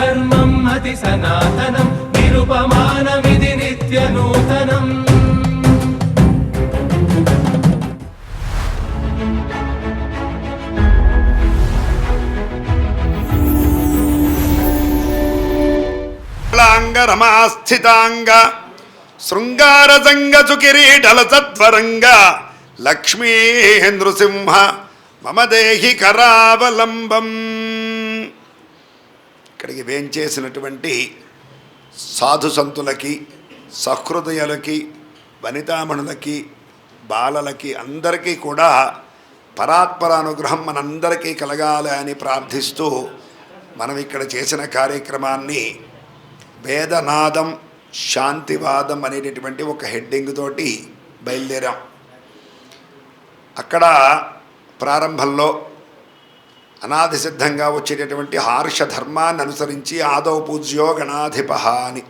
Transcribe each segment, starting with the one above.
ధర్మం అతి సనాతనం నిరుపమానమిది నిత్య నూతనం లాంగ రమాస్థితాంగ శృంగారజంగ కిరీటల సత్వరంగ లక్ష్మీ నృసింహ మమ దేహి కరావలంబం ఇక్కడికి వేంచేసినటువంటి సాధు సంతులకి సహృదయులకి వనితామణులకి బాలలకి అందరికీ కూడా పరాత్పరానుగ్రహం మనందరికీ కలగాలి అని ప్రార్థిస్తూ మనం ఇక్కడ చేసిన కార్యక్రమాన్ని వేదనాదం శాంతివాదం అనేటటువంటి ఒక హెడ్డింగ్ తోటి బయలుదేరాం. అక్కడ ప్రారంభంలో అనాది సిద్ధంగా వచ్చేటటువంటి హార్ష ధర్మాన్ని అనుసరించి ఆదౌ పూజ్యో గణాధిప అని.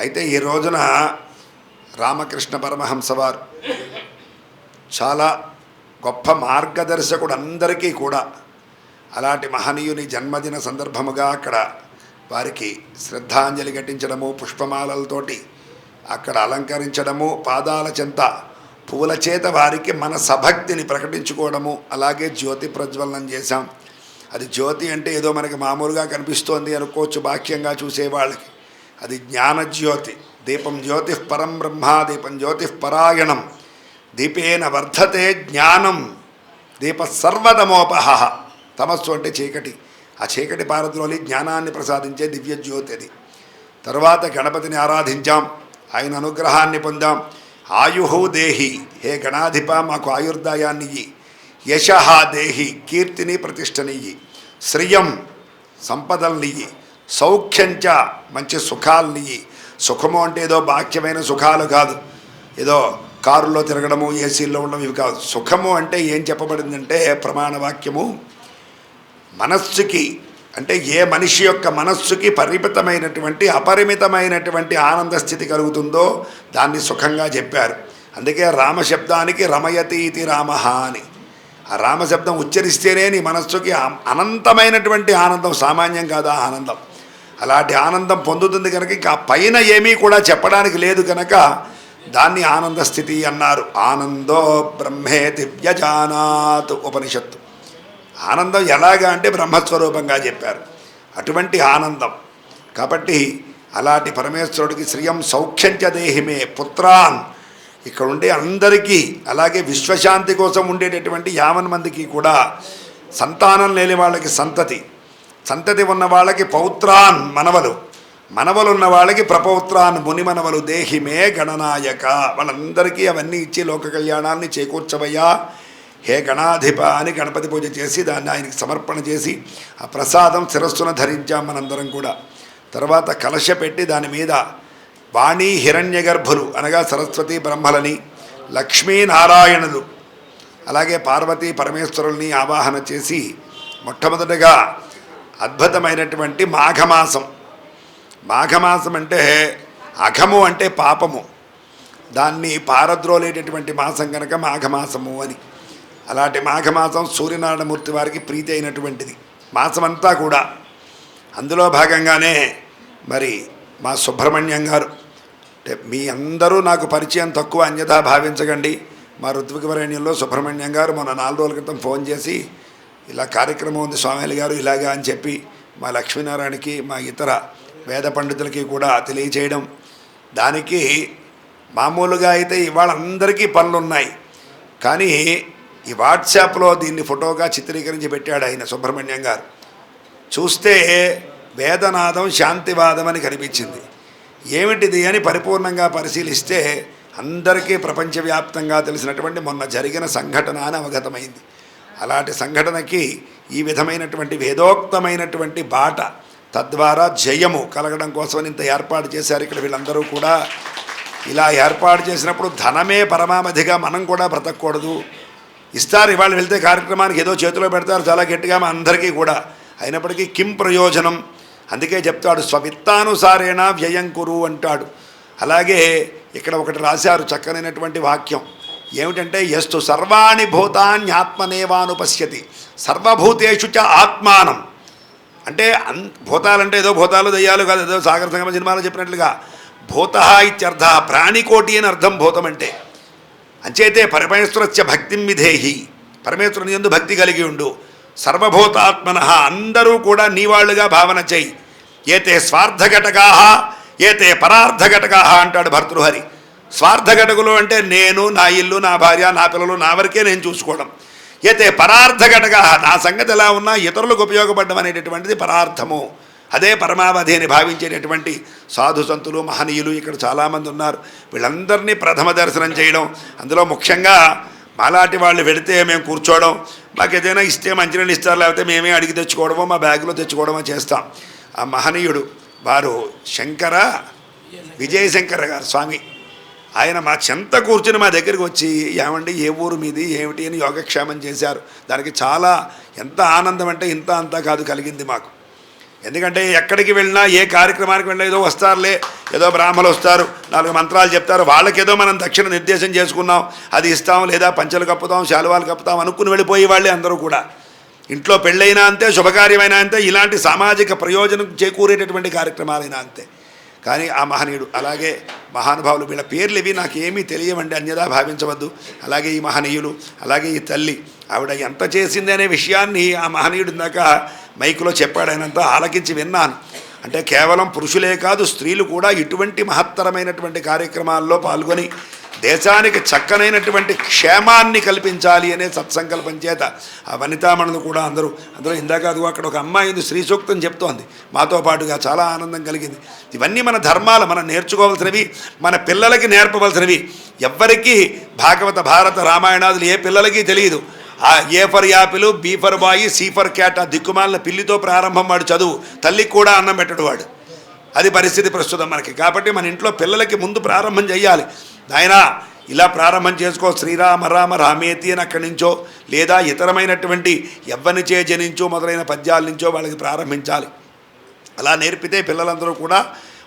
అయితే ఈ రోజున రామకృష్ణ పరమహంస వారు చాలా గొప్ప మార్గదర్శకుడు అందరికీ కూడా అలాంటి మహనీయుని జన్మదిన సందర్భముగా అక్కడ వారికి శ్రద్ధాంజలి ఘటించడము పుష్పమాలలతోటి అక్కడ అలంకరించడము పాదాల చెంత పువ్వుల చేత వారికి మన సభక్తిని ప్రకటించుకోవడము అలాగే జ్యోతి ప్రజ్వలనం చేశాం. అది జ్యోతి అంటే ఏదో మనకి మామూలుగా కనిపిస్తోంది అనుకోవచ్చు బాహ్యంగా చూసేవాళ్ళకి. అది జ్ఞానజ్యోతి దీపం జ్యోతి పరం బ్రహ్మ దీపం జ్యోతి పరాయణం. దీపేన వర్ధతే జ్ఞానం. దీప సర్వతమోపహ తమస్సు అంటే చీకటి. ఆ చీకటి పారతిలోని జ్ఞానాన్ని ప్రసాదించే దివ్య జ్యోతి అది. తర్వాత గణపతిని ఆరాధించాం. ఆయన అనుగ్రహాన్ని పొందాం. ఆయుహో దేహి. హే గణాధిప మాకు ఆయుర్దాయాన్నియ్యి యశ దేహి కీర్తిని ప్రతిష్టనియ్యి. శ్రియం సంపదల్నియ్యి సౌఖ్యంచ మంచి సుఖాలనియ్యి సుఖము అంటే ఏదో బాహ్యమైన సుఖాలు కాదు. ఏదో కారులో తిరగడము ఏసీల్లో ఉండడం ఇవి కాదు. సుఖము అంటే ఏం చెప్పబడిందంటే ప్రమాణ వాక్యము మనస్సుకి అంటే ఏ మనిషి యొక్క మనస్సుకి పరిమితమైనటువంటి అపరిమితమైనటువంటి ఆనంద స్థితి కలుగుతుందో దాన్ని సుఖంగా చెప్పారు. అందుకే రామశబ్దానికి రమయతి ఇది రామ అని. ఆ రామశబ్దం ఉచ్చరిస్తేనే నీ మనస్సుకి అనంతమైనటువంటి ఆనందం సామాన్యం కాదా ఆనందం. అలాంటి ఆనందం పొందుతుంది కనుక ఇంకా పైన ఏమీ కూడా చెప్పడానికి లేదు కనుక దాన్ని ఆనంద స్థితి అన్నారు. ఆనందో బ్రహ్మే దివ్యజానాత్ ఉపనిషత్తు. ఆనందం ఎలాగా అంటే బ్రహ్మస్వరూపంగా చెప్పారు. అటువంటి ఆనందం. కాబట్టి అలాంటి పరమేశ్వరుడికి శ్రియం సౌఖ్యంచ దేహిమే పుత్రాన్. ఇక్కడ ఉండే అందరికీ అలాగే విశ్వశాంతి కోసం ఉండేటటువంటి యావన్ మందికి కూడా సంతానం లేని వాళ్ళకి సంతతి. సంతతి ఉన్న వాళ్ళకి పౌత్రాన్ మనవలు. మనవలు ఉన్న వాళ్ళకి ప్రపౌత్రాన్ ముని మనవలు. దేహిమే గణనాయక. వాళ్ళందరికీ అవన్నీ ఇచ్చి లోక కళ్యాణాన్ని చేకూర్చవయ్యా. హే గణాధిప అని గణపతి పూజ చేసి దాన్ని ఆయనకి సమర్పణ చేసి ఆ ప్రసాదం శిరస్సున ధరించాం మనందరం కూడా. తర్వాత కలశ పెట్టి దాని మీద వాణి హిరణ్య గర్భులు అనగా సరస్వతి బ్రహ్మలని లక్ష్మీనారాయణులు అలాగే పార్వతీ పరమేశ్వరుల్ని ఆవాహన చేసి మొట్టమొదటగా అద్భుతమైనటువంటి మాఘమాసం. మాఘమాసం అంటే అఘము అంటే పాపము. దాన్ని పారద్రోలేటటువంటి మాసం కనుక మాఘమాసము అని. అలాంటి మాఘమాసం సూర్యనారాయణమూర్తి వారికి ప్రీతి అయినటువంటిది. మాసమంతా కూడా. అందులో భాగంగానే మరి మా సుబ్రహ్మణ్యం గారు. అంటే మీ అందరూ నాకు పరిచయం తక్కువ అన్యథా భావించకండి. మా ఋత్వికవరణ్యంలో సుబ్రహ్మణ్యం గారు మొన్న నాలుగు రోజుల క్రితం ఫోన్ చేసి ఇలా కార్యక్రమం ఉంది స్వామిలు గారు ఇలాగా అని చెప్పి మా లక్ష్మీనారాయణకి మా ఇతర వేద పండితులకి కూడా తెలియచేయడం. దానికి మామూలుగా అయితే ఇవాళ అందరికీ పనులు ఉన్నాయి కానీ ఈ వాట్సాప్లో దీన్ని ఫోటోగా చిత్రీకరించి పెట్టాడు ఆయన సుబ్రహ్మణ్యం గారు. చూస్తే వేదనాదం శాంతివాదం అని కనిపించింది. ఏమిటిది అని పరిపూర్ణంగా పరిశీలిస్తే అందరికీ ప్రపంచవ్యాప్తంగా తెలిసినటువంటి మొన్న జరిగిన సంఘటన అని అవగతమైంది. అలాంటి సంఘటనకి ఈ విధమైనటువంటి వేదోక్తమైనటువంటి బాట తద్వారా జయము కలగడం కోసం ఇంత ఏర్పాటు చేశారు ఇక్కడ వీళ్ళందరూ కూడా. ఇలా ఏర్పాటు చేసినప్పుడు ధనమే పరమావధిగా మనం కూడా బ్రతకూడదు ఇస్తారు. ఇవాళ వెళ్తే కార్యక్రమానికి ఏదో చేతిలో పెడతారు. చాలా గట్టిగా మా అందరికీ కూడా. అయినప్పటికీ కిం ప్రయోజనం? అందుకే చెప్తాడు స్వవిత్తానుసారేణ వ్యయం కురు అంటాడు. అలాగే ఇక్కడ ఒకటి రాశారు చక్కనైనటువంటి వాక్యం. ఏమిటంటే ఎస్తు సర్వాణి భూతాన్యాత్మనేవానుపశ్యతి సర్వభూతేషు చ ఆత్మానం. అంటే అన్ భూతాలంటే ఏదో భూతాలు దయ్యాలు కాదు ఏదో సాగర సంగమ సినిమాలో చెప్పినట్లుగా భూత ఇత్యర్థ ప్రాణికోటి అని అర్థం భూతం అంటే. అంచేతే పరమేశ్వరస్య భక్తిం విధేహి. పరమేశ్వరుని ఎందు భక్తి కలిగి ఉండు. సర్వభూతాత్మన అందరూ కూడా నీవాళ్ళుగా భావన చెయ్యి ఏతే స్వార్థఘటకా ఏతే పరార్థఘటకా అంటాడు భర్తృహరి. స్వార్థఘటకులు అంటే నేను నా ఇల్లు నా భార్య నా పిల్లలు నా వరకే నేను చూసుకోవడం. ఏతే పరార్థఘటక నా సంగతి ఎలా ఉన్నా ఇతరులకు ఉపయోగపడడం అనేటటువంటిది పరార్థము. అదే పరమావధి అని భావించేటటువంటి సాధు సంతులు మహనీయులు ఇక్కడ చాలామంది ఉన్నారు. వీళ్ళందరినీ ప్రథమ దర్శనం చేయడం అందులో ముఖ్యంగా మాలాంటి వాళ్ళు పెడితే మేము కూర్చోవడం మాకు ఏదైనా ఇస్తే మంచినీళ్ళు ఇస్తారు లేకపోతే మేమే అడిగి తెచ్చుకోవడమో మా బ్యాగులో తెచ్చుకోవడమో చేస్తాం. ఆ మహనీయుడు వారు శంకర విజయశంకర గారు స్వామి. ఆయన మా చెంత కూర్చుని మా దగ్గరికి వచ్చి ఏమండి ఏ ఊరు మీది ఏమిటి? అని యోగక్షేమం చేశారు. దానికి చాలా ఎంత ఆనందం అంటే ఇంత అంతా కాదు కలిగింది మాకు. ఎందుకంటే ఎక్కడికి వెళ్ళినా ఏ కార్యక్రమానికి వెళ్ళినా ఏదో వస్తారులే ఏదో బ్రాహ్మలు వస్తారు నాలుగు మంత్రాలు చెప్తారు వాళ్ళకేదో మనం దక్షిణ నిర్దేశం చేసుకున్నాం అది ఇస్తాం లేదా పంచలు కప్పుతాం శాలువాలు కప్పుతాం అనుకుని వెళ్ళిపోయే వాళ్ళే అందరూ కూడా. ఇంట్లో పెళ్ళైనా అంతే శుభకార్యమైనా అంతే ఇలాంటి సామాజిక ప్రయోజనం చేకూరేటటువంటి కార్యక్రమాలైనా అంతే. కానీ ఆ మహనీయుడు అలాగే మహానుభావులు వీళ్ళ పేర్లు ఇవి నాకు ఏమీ తెలియవండి అన్యదా భావించవద్దు. అలాగే ఈ మహనీయులు అలాగే ఈ తల్లి ఆవిడ ఎంత చేసింది అనే విషయాన్ని ఆ మహనీయుడు ఇందాక మైకులో చెప్పాడు ఆలకించి విన్నాను. అంటే కేవలం పురుషులే కాదు స్త్రీలు కూడా ఇటువంటి మహత్తరమైనటువంటి కార్యక్రమాల్లో పాల్గొని దేశానికి చక్కనైనటువంటి క్షేమాన్ని కల్పించాలి అనే సత్సంకల్పం చేత ఆ వనితామణులు కూడా అందరూ అందులో ఇందాక అదిగో అక్కడ ఒక అమ్మాయి ఉంది శ్రీ సూక్తం చెప్తోంది. మాతో పాటుగా చాలా ఆనందం కలిగింది. ఇవన్నీ మన ధర్మాలు మనం నేర్చుకోవాల్సినవి మన పిల్లలకి నేర్పవలసినవి. ఎవ్వరికీ భాగవత భారత రామాయణాదులు ఏ పిల్లలకి తెలియదు. A for apple B for boy C for cat ఆ దిక్కుమాలిన పిల్లితో ప్రారంభం వాడు చదువు. తల్లికి కూడా అన్నం పెట్టడు వాడు. అది పరిస్థితి ప్రస్తుతం మనకి. కాబట్టి మన ఇంట్లో పిల్లలకి ముందు ప్రారంభం చేయాలి నాయనా ఇలా ప్రారంభం చేసుకో. శ్రీరామ రామ రామేతి అని అక్కడి నుంచో లేదా ఇతరమైనటువంటి ఎవ్వనిచే జనించో మొదలైన పద్యాల నుంచో వాళ్ళకి ప్రారంభించాలి. అలా నేర్పితే పిల్లలందరూ కూడా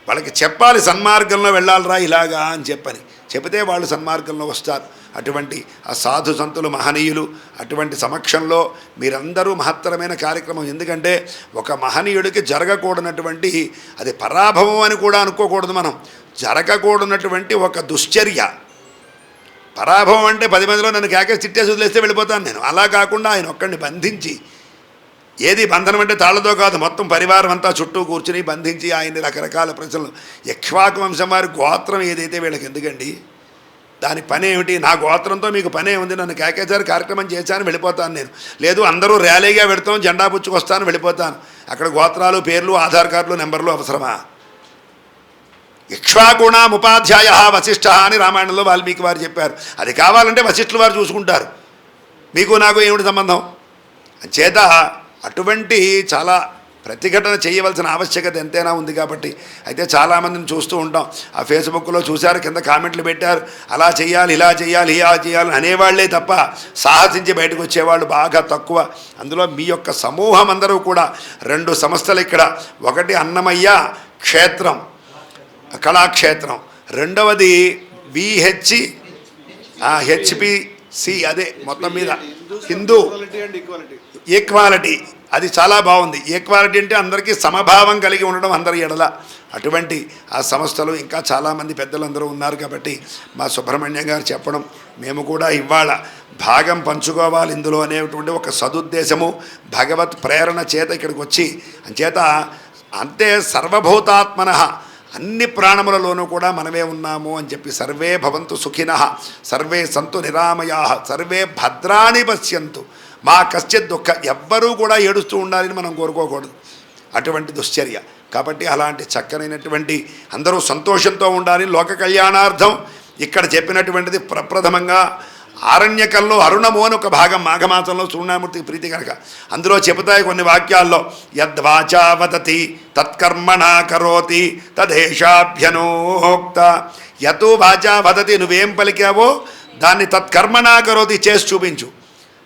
వాళ్ళకి చెప్పాలి సన్మార్గంలో వెళ్ళాలిరా ఇలాగా అని చెప్పని. చెబితే వాళ్ళు సన్మార్గంలో వస్తారు. అటువంటి ఆ సాధు సంతులు మహనీయులు అటువంటి సమక్షంలో మీరందరూ మహత్తరమైన కార్యక్రమం. ఎందుకంటే ఒక మహనీయుడికి జరగకూడనటువంటి అది పరాభవం అని కూడా అనుకోకూడదు మనం. జరగకూడనటువంటి ఒక దుశ్చర్య. పరాభవం అంటే పది మందిలో నన్ను కేకేసి తిట్టేసి వదిలేస్తే వెళ్ళిపోతాను నేను. అలా కాకుండా ఆయన ఒక్కడిని బంధించి ఏది బంధనం అంటే తాళ్ళతో కాదు మొత్తం పరివారం అంతా చుట్టూ కూర్చుని బంధించి ఆయన్ని రకరకాల ప్రశ్నలు. యక్ష్వాకు వంశం వారి గోత్రం ఏదైతే వీళ్ళకి ఎందుకండి? దాని పని ఏమిటి? నా గోత్రంతో మీకు పనే ఉంది నన్ను కేకేసారి కార్యక్రమం చేశాను వెళ్ళిపోతాను నేను. లేదు అందరూ ర్యాలీగా పెడతాం జెండా పుచ్చుకొస్తాను వెళ్ళిపోతాను. అక్కడ గోత్రాలు పేర్లు ఆధార్ కార్డులు నెంబర్లు అవసరమా? ఇక్ష్వాగుణ ఉపాధ్యాయ వశిష్ఠ అని రామాయణంలో వాల్మీకి వారు చెప్పారు. అది కావాలంటే వశిష్ఠులు వారు చూసుకుంటారు. మీకు నాకు ఏమిటి సంబంధం? చేత అటువంటి చాలా ప్రతిఘటన చేయవలసిన ఆవశ్యకత ఎంతైనా ఉంది కాబట్టి అయితే చాలామందిని చూస్తూ ఉంటాం. ఆ ఫేస్బుక్లో చూశారు కింద కామెంట్లు పెట్టారు అలా చేయాలి ఇలా చేయాలి ఇలా చేయాలి అనేవాళ్ళే తప్ప సాహసించి బయటకు వచ్చేవాళ్ళు బాగా తక్కువ. అందులో మీ యొక్క సమూహం అందరూ కూడా రెండు సంస్థలు ఇక్కడ. ఒకటి అన్నమయ్య క్షేత్రం కళాక్షేత్రం. రెండవది విహెచ్ హెచ్పి సి అదే మొత్తం మీద. హిందూ. ఈక్వాలిటీ అది చాలా బాగుంది. ఈక్వాలిటీ అంటే అందరికీ సమభావం కలిగి ఉండడం అందరి ఎడల. అటువంటి ఆ సంస్థలు ఇంకా చాలామంది పెద్దలందరూ ఉన్నారు కాబట్టి మా సుబ్రహ్మణ్యం గారు చెప్పడం మేము కూడా ఇవాళ భాగం పంచుకోవాలి. ఇందులో అనేటువంటి ఒక సదుద్దేశము భగవత్ ప్రేరణ చేత ఇక్కడికి వచ్చి అంచేత అంతే సర్వభూతాత్మన అన్ని ప్రాణములలోనూ కూడా మనమే ఉన్నాము అని చెప్పి సర్వే భవంతు సుఖిన సర్వే సంతు నిరామయా సర్వే భద్రాణి పశ్యంతు. మా కశ్చిత్ దుఃఖ ఎవ్వరూ కూడా ఏడుస్తూ ఉండాలని మనం కోరుకోకూడదు. అటువంటి దుశ్చర్య. కాబట్టి అలాంటి చక్కనైనటువంటి అందరూ సంతోషంతో ఉండాలి. లోక కళ్యాణార్థం ఇక్కడ చెప్పినటువంటిది ప్రప్రథమంగా ఆరణ్యకంలో అరుణము అని ఒక భాగం మాఘమాసంలో సూర్ణామూర్తికి ప్రీతి కనుక. అందులో చెబుతాయి కొన్ని వాక్యాల్లో యద్వాచా వదతి తత్కర్మణా కరోతి తదేషాభ్యనోక్త యతో వాచా వదతి నువ్వేం పలికావో దాన్ని తత్కర్మణా కరోతి చేసి చూపించు.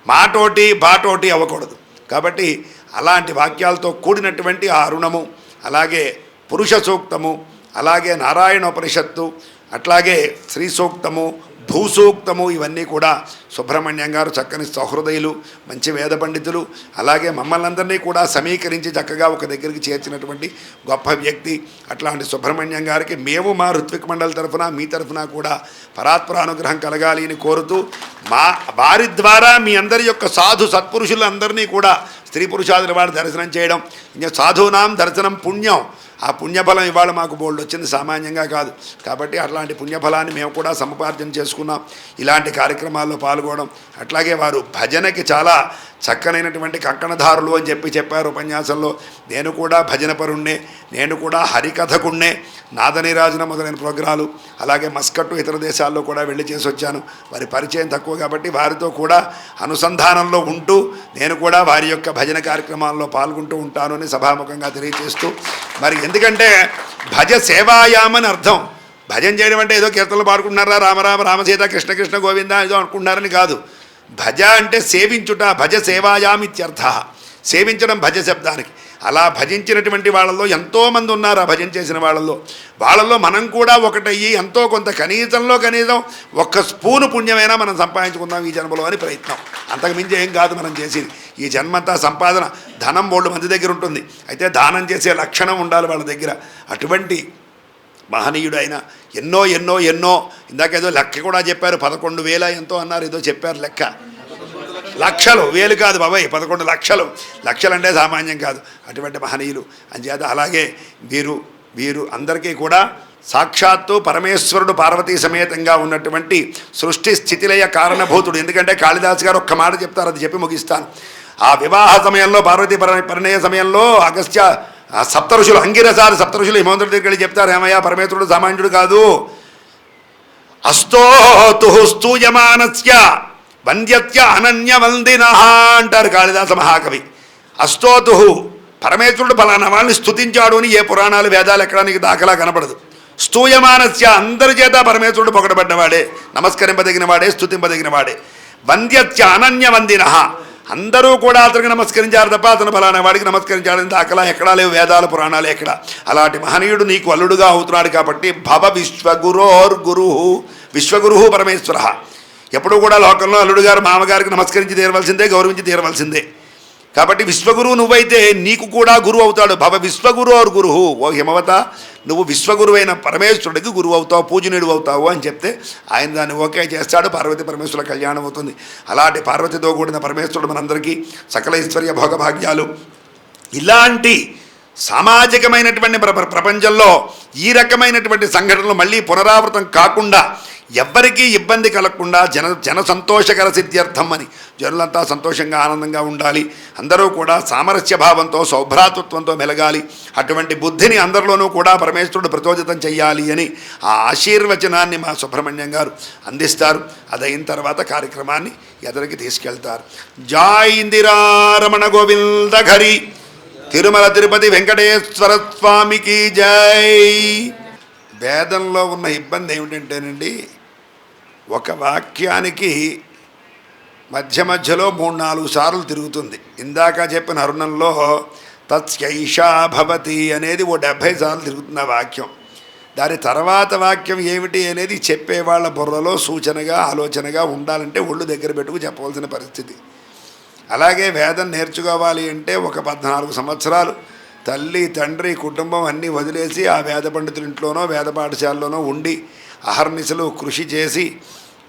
మాటోటి బాటోటి అవ్వకూడదు. కాబట్టి అలాంటి వాక్యాలతో కూడినటువంటి ఆ అరుణము అలాగే పురుష సూక్తము అలాగే నారాయణోపనిషత్తు అట్లాగే శ్రీ సూక్తము భూసూక్తము ఇవన్నీ కూడా సుబ్రహ్మణ్యం గారు చక్కని సహృదయులు మంచి వేద పండితులు. అలాగే మమ్మల్ని అందరినీ కూడా సమీకరించి చక్కగా ఒక దగ్గరికి చేర్చినటువంటి గొప్ప వ్యక్తి అట్లాంటి సుబ్రహ్మణ్యం గారికి మేము మా ఋత్విక్ మండలి తరఫున మీ తరఫున కూడా పరాత్పర అనుగ్రహం కలగాలి అని కోరుతూ మా వారి ద్వారా మీ అందరి యొక్క సాధు సత్పురుషులందరినీ కూడా స్త్రీ పురుషాదుల వారి దర్శనం చేయడం. ఇంకా సాధునాం దర్శనం పుణ్యం. ఆ పుణ్యఫలం ఇవాళ మాకు బోల్డ్ వచ్చింది సామాన్యంగా కాదు. కాబట్టి అట్లాంటి పుణ్యఫలాన్ని మేము కూడా సముపార్జన చేసుకున్నాం. ఇలాంటి కార్యక్రమాల్లో పాల్గొనడం. అట్లాగే వారు భజనకి చాలా చక్కనైనటువంటి కంకణధారులు అని చెప్పి చెప్పారు ఉపన్యాసంలో. నేను కూడా భజనపరుణ్ణే నేను కూడా హరికథకుణ్ణే నాదనీరాజన మొదలైన ప్రోగ్రాలు అలాగే మస్కట్టు ఇతర దేశాల్లో కూడా వెళ్ళి చేసి వచ్చాను. వారి పరిచయం తక్కువ కాబట్టి వారితో కూడా అనుసంధానంలో ఉంటూ నేను కూడా వారి యొక్క భజన కార్యక్రమాల్లో పాల్గొంటూ ఉంటాను అని సభాముఖంగా తెలియజేస్తూ మరి ఎందుకంటే భజ సేవాయామని అర్థం. భజన చేయడం అంటే ఏదో కీర్తనలు పాడుకుంటున్నారా? రామరామ రామసీత కృష్ణ కృష్ణ గోవింద ఏదో అనుకుంటున్నారని కాదు. భజ అంటే సేవించుట భజ సేవాయామిత్యర్థ. సేవించడం భజ శబ్దానికి. అలా భజించినటువంటి వాళ్ళల్లో ఎంతోమంది ఉన్నారు ఆ భజన చేసిన వాళ్ళల్లో. వాళ్ళల్లో మనం కూడా ఒకటయ్యి ఎంతో కొంత కనీసంలో కనీసం ఒక్క స్పూను పుణ్యమైనా మనం సంపాదించుకుందాం ఈ జన్మలో అని ప్రయత్నం. అంతకుమించి ఏం కాదు మనం చేసేది. ఈ జన్మంతా సంపాదన ధనం బోళ్ళు మంది దగ్గర ఉంటుంది. అయితే దానం చేసే లక్షణం ఉండాలి వాళ్ళ దగ్గర. అటువంటి మహనీయుడు ఆయన ఎన్నో ఎన్నో ఎన్నో ఇందాక ఏదో లెక్క కూడా చెప్పారు పదకొండు వేల ఎంతో అన్నారు ఏదో చెప్పారు లెక్క. లక్షలు వేలు కాదు బాబాయ్ పదకొండు లక్షలు. లక్షలు అంటే సామాన్యం కాదు. అటువంటి మహనీయులు. అంచేత అలాగే వీరు వీరు అందరికీ కూడా సాక్షాత్తు పరమేశ్వరుడు పార్వతీ సమేతంగా ఉన్నటువంటి సృష్టి స్థితిలయ కారణభూతుడు. ఎందుకంటే కాళిదాస్ గారు ఒక్క మాట చెప్తారు అది చెప్పి ముగిస్తాను. ఆ వివాహ సమయంలో పార్వతీ పర పరిణయ సమయంలో అగస్త్య ఆ సప్త ఋషులు అంగిరసారి సప్త ఋషులు హిమవంతుడి దగ్గరికి వెళ్ళి చెప్తారు ఏమయ్యా పరమేశ్వరుడు సామాన్యుడు కాదు. అస్తోతు స్తూయమానస్య వంద్యత్య అనన్య వందిన అంటారు కాళిదాస మహాకవి. అస్తోతు పరమేశ్వరుడు ఫలానా వాళ్ళని స్థుతించాడు అని ఏ పురాణాలు వేదాలు ఎక్కడ నీకు దాఖలా కనపడదు. స్తూయమానస్య అందరి చేత పరమేశ్వరుడు పొగడబడినవాడే నమస్కరింపదగిన వాడే స్థుతింపదగిన వాడే వంద్యత్య అనన్య వందిన అందరూ కూడా అతనికి నమస్కరించారు తప్ప అతను ఫలానా వాడికి నమస్కరించాడని దాఖలా ఎక్కడా లేవు వేదాలు పురాణాలు ఎక్కడ. అలాంటి మహనీయుడు నీకు అల్లుడుగా అవుతున్నాడు కాబట్టి భవ విశ్వగురోర్ గురు విశ్వగురు పరమేశ్వర. ఎప్పుడూ కూడా లోకంలో అల్లుడు గారు మామగారికి నమస్కరించి తీరవలసిందే గౌరవించి తీరవలసిందే. కాబట్టి విశ్వగురువు నువ్వైతే నీకు కూడా గురువు అవుతాడు. భవ విశ్వగురు ఆరు గురువు ఓ హిమవత నువ్వు విశ్వగురువైన పరమేశ్వరుడికి గురువు అవుతావు పూజనీయుడు అవుతావు అని చెప్తే ఆయన దాన్ని ఓకే చేస్తాడు. పార్వతి పరమేశ్వరుల కళ్యాణం అవుతుంది. అలాంటి పార్వతితో కూడిన పరమేశ్వరుడు మనందరికీ సకల ఐశ్వర్య భోగభాగ్యాలు. ఇలాంటి సామాజికమైనటువంటి ప్రపంచంలో ఈ రకమైనటువంటి సంఘటనలు మళ్ళీ పునరావృతం కాకుండా ఎవ్వరికీ ఇబ్బంది కలగకుండా జన జన సంతోషకర సిద్ధ్యర్థం అని. జనులంతా సంతోషంగా ఆనందంగా ఉండాలి. అందరూ కూడా సామరస్య భావంతో సౌభ్రాతృత్వంతో మెలగాలి. అటువంటి బుద్ధిని అందరిలోనూ కూడా పరమేశ్వరుడు ప్రచోదితం చేయాలి అని ఆ ఆశీర్వచనాన్ని మా సుబ్రహ్మణ్యం గారు అందిస్తారు. అదైన తర్వాత కార్యక్రమాన్ని ఎదరికి తీసుకెళ్తారు. జాయ్ ఇందిరారమణ గోవింద ఘరి తిరుమల తిరుపతి వెంకటేశ్వర స్వామికి జై. వేదంలో ఉన్న ఇబ్బంది ఏమిటంటేనండి ఒక వాక్యానికి మధ్య మధ్యలో మూడు నాలుగు సార్లు తిరుగుతుంది. ఇందాక చెప్పిన అరుణంలో తత్స్యైషా భవతి అనేది ఓ డెబ్భై సార్లు తిరుగుతుంది ఆ వాక్యం. దాని తర్వాత వాక్యం ఏమిటి అనేది చెప్పేవాళ్ళ బుర్రలో సూచనగా ఆలోచనగా ఉండాలంటే ఒళ్ళు దగ్గర పెట్టుకు చెప్పవలసిన పరిస్థితి. అలాగే వేదం నేర్చుకోవాలి అంటే ఒక పద్నాలుగు సంవత్సరాలు. తల్లి తండ్రి కుటుంబం అన్నీ వదిలేసి ఆ వేద పండితుల ఇంట్లోనో వేద పాఠశాలలోనో ఉండి అహర్నిశలు కృషి చేసి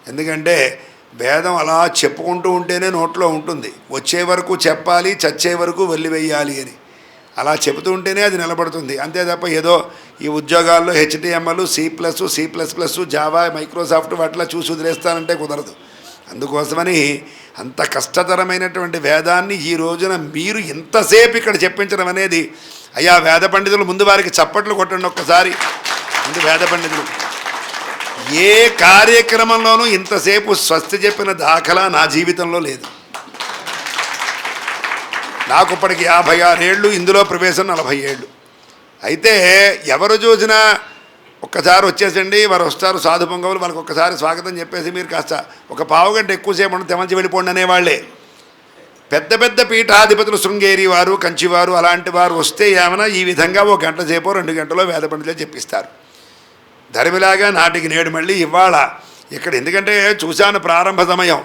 ఎందుకంటే వేదం అలా చెప్పుకుంటూ ఉంటేనే నోట్లో ఉంటుంది. వచ్చే వరకు చెప్పాలి చచ్చే వరకు వెళ్ళివేయాలి అని. అలా చెబుతూ ఉంటేనే అది నిలబడుతుంది. అంతే తప్ప ఏదో ఈ ఉద్యోగాల్లో HTML C plus C plus plus Java Microsoft వాటిలా చూసి వదిలేస్తానంటే కుదరదు. అందుకోసమని అంత కష్టతరమైనటువంటి వేదాన్ని ఈ రోజున మీరు ఇంతసేపు ఇక్కడ చెప్పించడం అనేది అయ్యా వేద పండితులు ముందు వారికి చప్పట్లు కొట్టండి ఒక్కసారి. ముందు వేద పండితులు. ఏ కార్యక్రమంలోనూ ఇంతసేపు స్వస్తి చెప్పిన దాఖలా నా జీవితంలో లేదు. నాకు ఇప్పటికి యాభై ఆరేళ్ళు ఇందులో ప్రవేశం నలభై ఏళ్ళు. అయితే ఎవరు చూసినా ఒక్కసారి వచ్చేసండి వారు వస్తారు సాధు పొంగవులు వాళ్ళకి ఒక్కసారి స్వాగతం చెప్పేసి మీరు కాస్త ఒక పావుగంట ఎక్కువసేపు ఉండి తెమంచి వెళ్ళిపోండి అనేవాళ్ళే. పెద్ద పెద్ద పీఠాధిపతులు శృంగేరి వారు కంచివారు అలాంటి వారు వస్తే ఏమైనా ఈ విధంగా ఒక గంట సేపు రెండు గంటలో వేద పండితులే చెప్పిస్తారు. ధరిమిలాగా నాటికి నేడు మళ్ళీ ఇవాళ ఇక్కడ ఎందుకంటే చూశాను ప్రారంభ సమయం.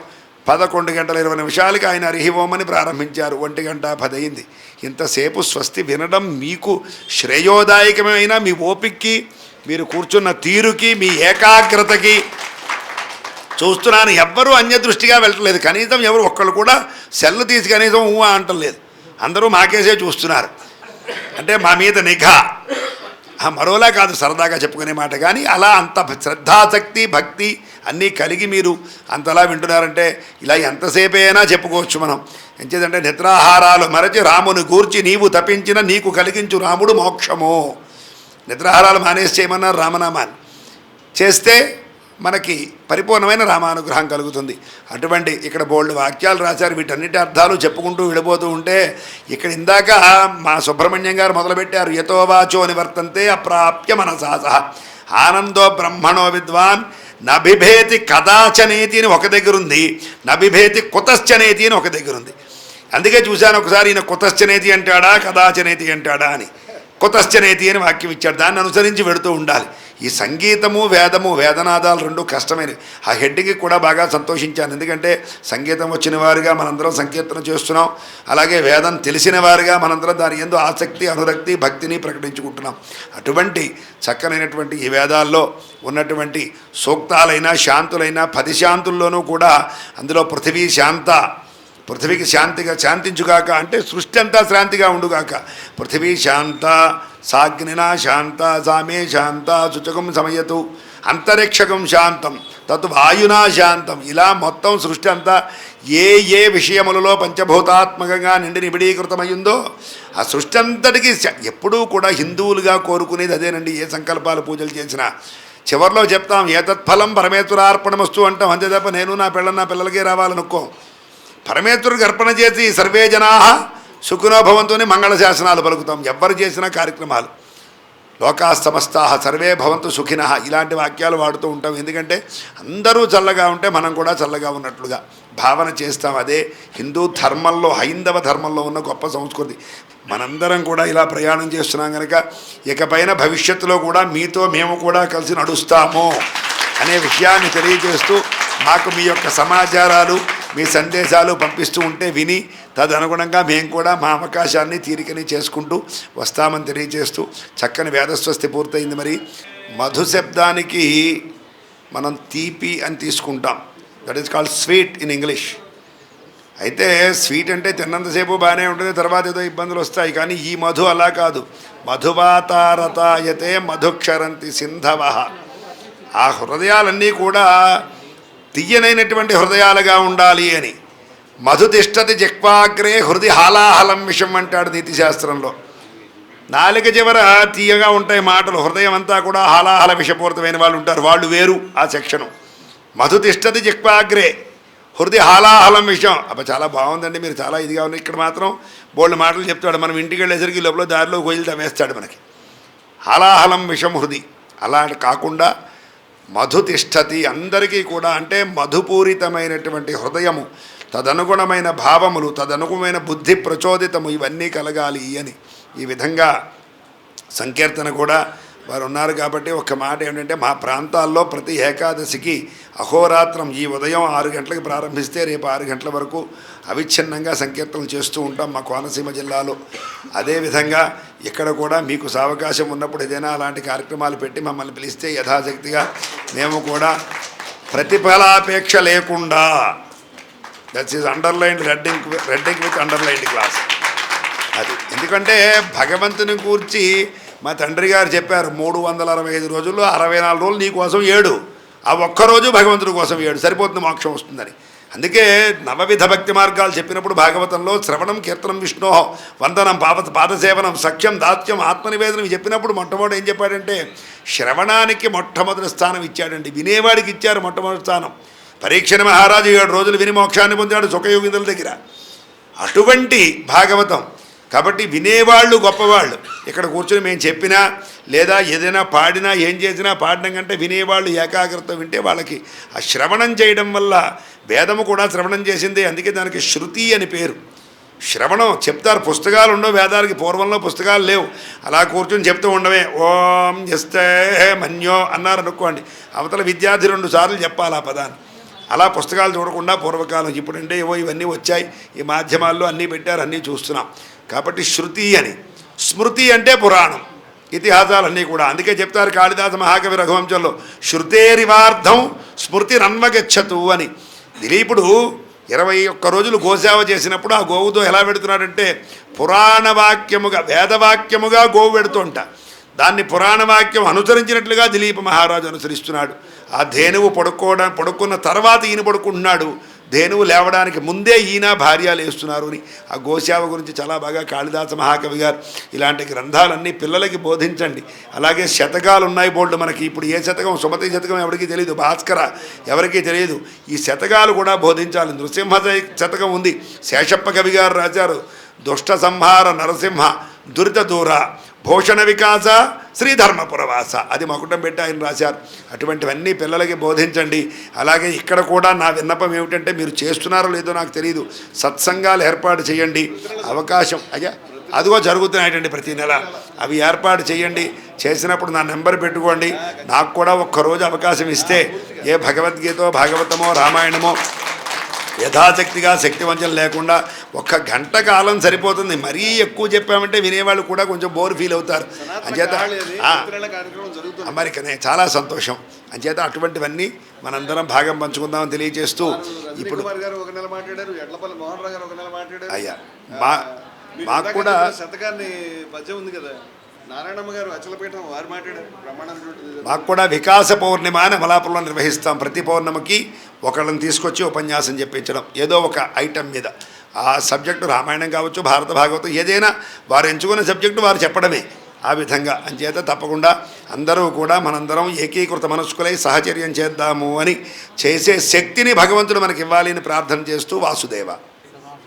పదకొండు గంటల ఇరవై నిమిషాలకి ఆయన అరిహివోమని ప్రారంభించారు. ఒంటి గంట పదయింది ఇంతసేపు స్వస్తి వినడం మీకు శ్రేయోదాయకమైన మీ ఓపిక్కి మీరు కూర్చున్న తీరుకి మీ ఏకాగ్రతకి చూస్తున్నాను. ఎవ్వరూ అన్య దృష్టిగా వెళ్ళట్లేదు. కనీసం ఎవరు ఒక్కళ్ళు కూడా సెల్ తీసి కనీసం ఊ అంటలేదు అందరూ మాకేసే చూస్తున్నారు. అంటే మా మీద నిఘా. మరోలా కాదు సరదాగా చెప్పుకునే మాట. కానీ అలా అంత శ్రద్ధాశక్తి భక్తి అన్నీ కలిగి మీరు అంతలా వింటున్నారంటే ఇలా ఎంతసేపైనా అయినా చెప్పుకోవచ్చు మనం. ఎంచేదంటే నిద్రాహారాలు మరచి రాముని గూర్చి నీవు తపించిన నీకు కలిగించు రాముడు మోక్షము. నిద్రాహారాలు మానేసి చేయమన్నారు రామనామాన్ని. చేస్తే మనకి పరిపూర్ణమైన రామానుగ్రహం కలుగుతుంది. అటువంటి ఇక్కడ బోల్డ్ వాక్యాలు రాశారు. వీటన్నిటి అర్థాలు చెప్పుకుంటూ వెళ్ళిపోతూ ఉంటే ఇక్కడ ఇందాక మా సుబ్రహ్మణ్యం గారు మొదలుపెట్టారు. యతో వాచో నివర్తంతే అప్రాప్య మనసాస ఆనందో బ్రహ్మణో విద్వాన్ నభిభేతి కదాచనేతి అని ఒక దగ్గర ఉంది. నభిభేతి కుతశ్చనేతి అని ఒక దగ్గర ఉంది. అందుకే చూశాను ఒకసారి ఈయన కుతశ్చనేతి అంటాడా కదాచనేతి అంటాడా అని. కుతశ్చనేతి అని వాక్యం ఇచ్చాడు. దాన్ని అనుసరించి వెడుతూ ఉండాలి. ఈ సంగీతము వేదము వేదనాదాలు రెండు కష్టమైనవి. ఆ హెడ్కి కూడా బాగా సంతోషించాను. ఎందుకంటే సంగీతం వచ్చిన వారుగా మనందరం సంకీర్తన చేస్తున్నాం. అలాగే వేదం తెలిసిన వారుగా మనందరం దాని ఎందు ఆసక్తి అనురక్తి భక్తిని ప్రకటించుకుంటున్నాం. అటువంటి చక్కనైనటువంటి ఈ వేదాల్లో ఉన్నటువంటి సూక్తాలైన శాంతులైన పది శాంతుల్లోనూ కూడా అందులో పృథివీ శాంత పృథివీకి శాంతిగా శాంతించుగాక అంటే సృష్టి అంతా శాంతిగా ఉండుగాక. పృథివీ శాంత సాగ్నినా శాంత సామే శాంత శుచకం సమయతు అంతరిక్షకం శాంతం తత్ వాయునా శాంతం. ఇలా మొత్తం సృష్టి అంతా ఏ ఏ విషయములలో పంచభూతాత్మకంగా నిండి నిబిడీకృతమయ్యిందో ఆ సృష్టి అంతటికి ఎప్పుడూ కూడా హిందువులుగా కోరుకునేది అదేనండి. ఏ సంకల్పాలు పూజలు చేసినా. చివరిలో చెప్తాం ఏతత్ఫలం పరమేశ్వరార్పణమస్తు అంటాం. అంతే తప్ప నేను నా పిల్లలు నా పిల్లలకే రావాలనుకో. పరమేశ్వరుడికి అర్పణ చేసి సర్వే జనా సుఖినో భవంతుని మంగళ శాసనాలు పలుకుతాం. ఎవ్వరు చేసిన కార్యక్రమాలు. లోకా సమస్తా సర్వే భవంతు సుఖిన. ఇలాంటి వాక్యాలు వాడుతూ ఉంటాం. ఎందుకంటే అందరూ చల్లగా ఉంటే మనం కూడా చల్లగా ఉన్నట్లుగా భావన చేస్తాం. అదే హిందూ ధర్మంలో హైందవ ధర్మంలో ఉన్న గొప్ప సంస్కృతి. మనందరం కూడా ఇలా ప్రయాణం చేస్తున్నాం కనుక ఇకపైన భవిష్యత్తులో కూడా మీతో మేము కూడా కలిసి నడుస్తాము అనే విషయాన్ని తెలియజేస్తూ మాకు మీ యొక్క సమాచారాలు మీ సందేశాలు పంపిస్తూ ఉంటే విని తదనుగుణంగా మేము కూడా మా అవకాశాన్ని తీరికని చేసుకుంటూ వస్తామని తెలియజేస్తూ చక్కని వేదస్వస్తి పూర్తయింది మరి. మధు శబ్దానికి మనం తీపి అని తీసుకుంటాం. That is called sweet in English అయితే స్వీట్ అంటే తిన్నంతసేపు బాగానే ఉంటుంది తర్వాత ఏదో ఇబ్బందులు వస్తాయి. కానీ ఈ మధు అలా కాదు. మధువాతారతాయతే మధుక్షరంతి సింధవ. ఆ హృదయాలన్నీ కూడా తీయనైనటువంటి హృదయాలుగా ఉండాలి అని. మధు తిష్టతి జక్వాగ్రే హృది హాలాహలం విషం అంటాడు నీతిశాస్త్రంలో. నాలుక చివర తీయగా ఉంటాయి మాటలు హృదయం అంతా కూడా హాలాహల విషపూరితమైన వాళ్ళు ఉంటారు వాళ్ళు వేరు ఆ సెక్షను. మధు తిష్టతి జక్వాగ్రే హృదయ హాలాహలం విషయం అబ్బా చాలా బాగుందండి మీరు చాలా ఇదిగా ఉన్నారు. ఇక్కడ మాత్రం బోల్డ్ మాటలు చెప్తాడు మనం ఇంటికి వెళ్ళేసరికి లోపల దారిలో గొయ్యలు తమేస్తాడు మనకి. హాలాహలం విషం హృది. అలా కాకుండా మధు తిష్టతి అందరికీ కూడా అంటే మధుపూరితమైనటువంటి హృదయము తదనుగుణమైన భావములు తదనుగుణమైన బుద్ధి ప్రచోదితము ఇవన్నీ కలగాలి అని. ఈ విధంగా సంకీర్తన కూడా వారు ఉన్నారు కాబట్టి ఒక మాట ఏమిటంటే మా ప్రాంతాల్లో ప్రతి ఏకాదశికి అహోరాత్రం ఈ ఉదయం ఆరు గంటలకు ప్రారంభిస్తే రేపు ఆరు గంటల వరకు అవిచ్ఛిన్నంగా సంకీర్తనలు చేస్తూ ఉంటాం మా కోనసీమ జిల్లాలో. అదేవిధంగా ఇక్కడ కూడా మీకు సావకాశం ఉన్నప్పుడు ఏదైనా అలాంటి కార్యక్రమాలు పెట్టి మమ్మల్ని పిలిస్తే యథాశక్తిగా మేము కూడా ప్రతిఫలాపేక్ష లేకుండా that's is underline reading reading with underlined class అది. ఎందుకంటే భగవంతుని కూర్చి మా తండ్రి గారు చెప్పారు మూడు వందల అరవై ఐదు రోజుల్లో అరవై నాలుగు రోజులు నీ కోసం ఏడు. ఆ ఒక్కరోజు భగవంతుడి కోసం ఏడు. సరిపోతుంది మోక్షం వస్తుందని. అందుకే నవవిధ భక్తి మార్గాలు చెప్పినప్పుడు భాగవతంలో శ్రవణం కీర్తనం విష్ణో వందనం పాప పాదసేవనం సఖ్యం దాత్యం ఆత్మనివేదనం చెప్పినప్పుడు మొట్టమొదటి ఏం చెప్పాడంటే శ్రవణానికి మొట్టమొదటి స్థానం ఇచ్చాడండి. వినేవాడికి ఇచ్చారు మొట్టమొదటి స్థానం. పరీక్షణ మహారాజు ఏడు రోజులు విని మోక్షాన్ని పొందాడు సుఖయోగిందుల దగ్గర. అటువంటి భాగవతం కాబట్టి వినేవాళ్ళు గొప్పవాళ్ళు. ఇక్కడ కూర్చొని మేము చెప్పినా లేదా ఏదైనా పాడినా ఏం చేసినా పాడడం కంటే వినేవాళ్ళు ఏకాగ్రత వింటే వాళ్ళకి ఆ శ్రవణం చేయడం వల్ల వేదము కూడా శ్రవణం చేసిందే. అందుకే దానికి శృతి అని పేరు. శ్రవణం చెప్తారు పుస్తకాలు ఉండవు వేదాలకి పూర్వంలో పుస్తకాలు లేవు. అలా కూర్చొని చెప్తూ ఉండవే ఓం ఎస్తే మన్యో అన్నారు అనుకోండి. అవతల విద్యార్థి రెండు సార్లు చెప్పాలి ఆ పదాన్ని. అలా పుస్తకాలు చూడకుండా పూర్వకాలం. ఇప్పుడంటే ఏవో ఇవన్నీ వచ్చాయి. ఈ మాధ్యమాల్లో అన్నీ పెట్టారు అన్నీ చూస్తున్నాం. కాబట్టి శృతి అని. స్మృతి అంటే పురాణం. ఇతిహాసాలన్నీ కూడా. అందుకే చెప్తారు కాళిదాస మహాకవి రఘువంశంలో శృతేరివార్థం స్మృతి రన్వగచ్చతు అని. దిలీపుడు ఇరవై ఒక్క రోజులు గోసేవ చేసినప్పుడు ఆ గోవుతో ఎలా పెడుతున్నాడంటే పురాణ వాక్యముగా వేదవాక్యముగా గోవు పెడుతుంట. దాన్ని పురాణ వాక్యం అనుసరించినట్లుగా దిలీప మహారాజు అనుసరిస్తున్నాడు. ఆ ధేనువు పడుకోవడం పడుకున్న తర్వాత ఈయన పడుకుంటున్నాడు. ధేనువు లేవడానికి ముందే ఈయన భార్య లేస్తున్నారు అని ఆ గోశావ గురించి చాలా బాగా కాళిదాస మహాకవి గారు ఇలాంటి గ్రంథాలన్నీ పిల్లలకి బోధించండి. అలాగే శతకాలు ఉన్నాయి బోర్డు మనకి. ఇప్పుడు ఏ శతకం సుమతి శతకం ఎవరికి తెలియదు భాస్కర ఎవరికీ తెలియదు ఈ శతకాలు కూడా బోధించాలి. నృసింహ శతకం ఉంది. శేషప్ప కవి గారు రాశారు దుష్ట సంహార నరసింహ దురిత దూర భూషణ వికాస శ్రీధర్మపురవాస అది మకుటం పెట్టి ఆయన రాశారు. అటువంటివన్నీ పిల్లలకి బోధించండి. అలాగే ఇక్కడ కూడా నా విన్నపం ఏమిటంటే మీరు చేస్తున్నారో లేదో నాకు తెలియదు సత్సంగాలు ఏర్పాటు చేయండి. అవకాశం అయ్యా అదిగో జరుగుతున్నాయండి ప్రతి నెల. అవి ఏర్పాటు చేయండి. చేసినప్పుడు నా నెంబర్ పెట్టుకోండి. నాకు కూడా ఒక్కరోజు అవకాశం ఇస్తే ఏ భగవద్గీతో భాగవతమో రామాయణమో యథాశక్తిగా శక్తివంచన లేకుండా ఒక్క గంట కాలం సరిపోతుంది. మరీ ఎక్కువ చెప్పామంటే వినేవాళ్ళు కూడా కొంచెం బోర్ ఫీల్ అవుతారు. అంచేత ఆ, కార్యక్రమం జరుగుతుంది. అమెరికనే చాలా సంతోషం. అంచేత అటువంటివన్నీ మనందరం భాగం పంచుకుందామని తెలియజేస్తూ ఇప్పుడు అయ్యా మా మీరు మాకు కూడా శతకాన్ని పద్యం ఉంది కదా. నారాయణమ్మ గారు అచలపీఠం వారు మాట్లాడారు. మాకు కూడా వికాస పౌర్ణిమ అని అమలాపురంలో నిర్వహిస్తాం. ప్రతి పౌర్ణమికి ఒకళ్ళని తీసుకొచ్చి ఉపన్యాసం చెప్పించడం. ఏదో ఒక ఐటెం మీద. ఆ సబ్జెక్టు రామాయణం కావచ్చు భారత భాగవతం ఏదైనా వారు ఎంచుకున్న సబ్జెక్టు వారు చెప్పడమే ఆ విధంగా. అంచేత తప్పకుండా అందరూ కూడా మనందరం ఏకీకృత మనస్కులై సహచర్యం చేద్దాము అని చేసే శక్తిని భగవంతుడు మనకి ఇవ్వాలి అని ప్రార్థన చేస్తూ వాసుదేవ.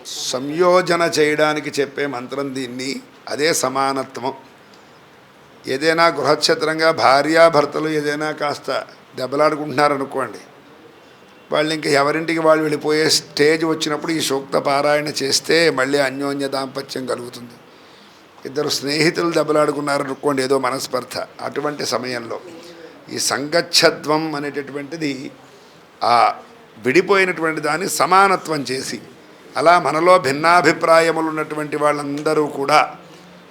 సంయోజన చేయడానికి చెప్పే మంత్రం దీన్ని. అదే సమానత్వం. ఏదైనా గృహక్షేత్రంగా భార్యాభర్తలు ఏదైనా కాస్త దెబ్బలాడుకుంటున్నారనుకోండి వాళ్ళు ఇంకా ఎవరింటికి వాళ్ళు వెళ్ళిపోయే స్టేజ్ వచ్చినప్పుడు ఈ సూక్త పారాయణ చేస్తే మళ్ళీ అన్యోన్య దాంపత్యం కలుగుతుంది. ఇద్దరు స్నేహితులు దెబ్బలాడుకున్నారనుకోండి ఏదో మనస్పర్ధ అటువంటి సమయంలో. ఈ సంగచ్చత్వం అనేటటువంటిది ఆ విడిపోయినటువంటి దాన్ని సమానత్వం చేసి అలా మనలో భిన్నాభిప్రాయములు ఉన్నటువంటి వాళ్ళందరూ కూడా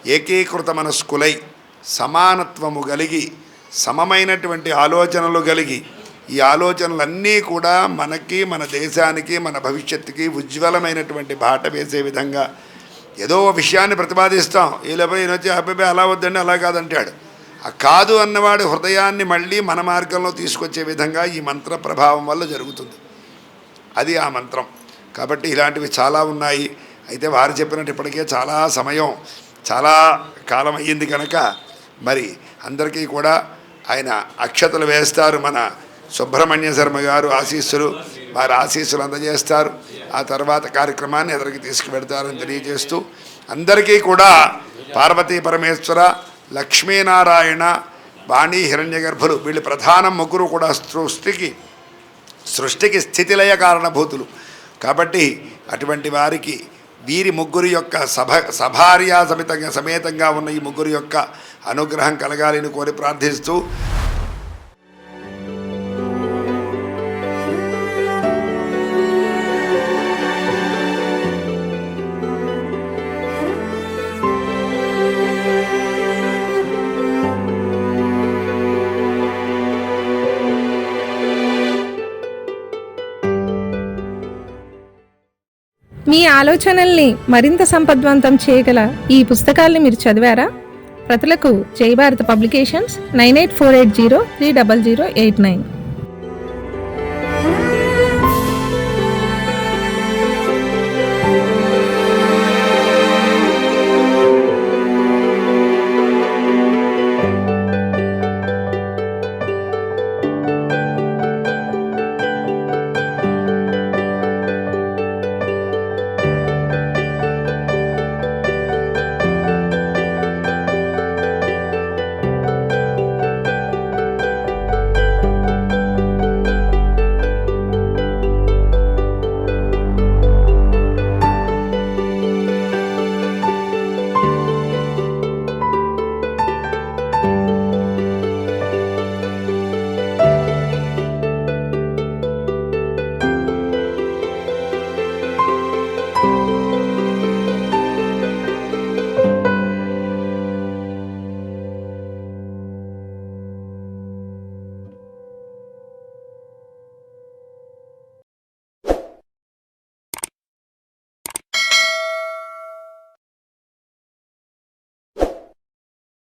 ఏకీకృత మనస్కులై సమానత్వము కలిగి సమమైనటువంటి ఆలోచనలు కలిగి ఈ ఆలోచనలన్నీ కూడా మనకి మన దేశానికి మన భవిష్యత్తుకి ఉజ్వలమైనటువంటి బాట వేసే విధంగా ఏదో విషయాన్ని ప్రతిపాదిస్తాం. ఈ ఈయన వచ్చి అబ్బాయి అలా వద్దండి అలా కాదంటాడు. ఆ కాదు అన్నవాడి హృదయాన్ని మళ్ళీ మన మార్గంలో తీసుకొచ్చే విధంగా ఈ మంత్ర ప్రభావం వల్ల జరుగుతుంది. అది ఆ మంత్రం. కాబట్టి ఇలాంటివి చాలా ఉన్నాయి. అయితే వారు చెప్పినట్టు ఇప్పటికే చాలా సమయం చాలా కాలం అయ్యింది కనుక మరి అందరికీ కూడా ఆయన అక్షతలు వేస్తారు మన సుబ్రహ్మణ్య శర్మ గారు ఆశీస్సులు వారి ఆశీస్సులు అందజేస్తారు. ఆ తర్వాత కార్యక్రమాన్ని ఎదరికి తీసుకువెడతారని తెలియజేస్తూ అందరికీ కూడా పార్వతీ పరమేశ్వర లక్ష్మీనారాయణ వాణి హిరణ్య గర్భులు వీళ్ళు ప్రధాన ముగ్గురు కూడా సృష్టికి సృష్టికి స్థితిలయ కారణభూతులు. కాబట్టి అటువంటి వారికి వీరి ముగ్గురు యొక్క సభ సభార్యా సమితంగా సమేతంగా ఉన్న ఈ ముగ్గురు యొక్క అనుగ్రహం కలగాలని కోరి ప్రార్థిస్తూ మీ ఆలోచనల్ని మరింత సంపద్వంతం చేయగల ఈ పుస్తకాల్ని మీరు చదివారా? ప్రతులకు Jai Bharat publications nine eight four eight zero three double zero eight nine.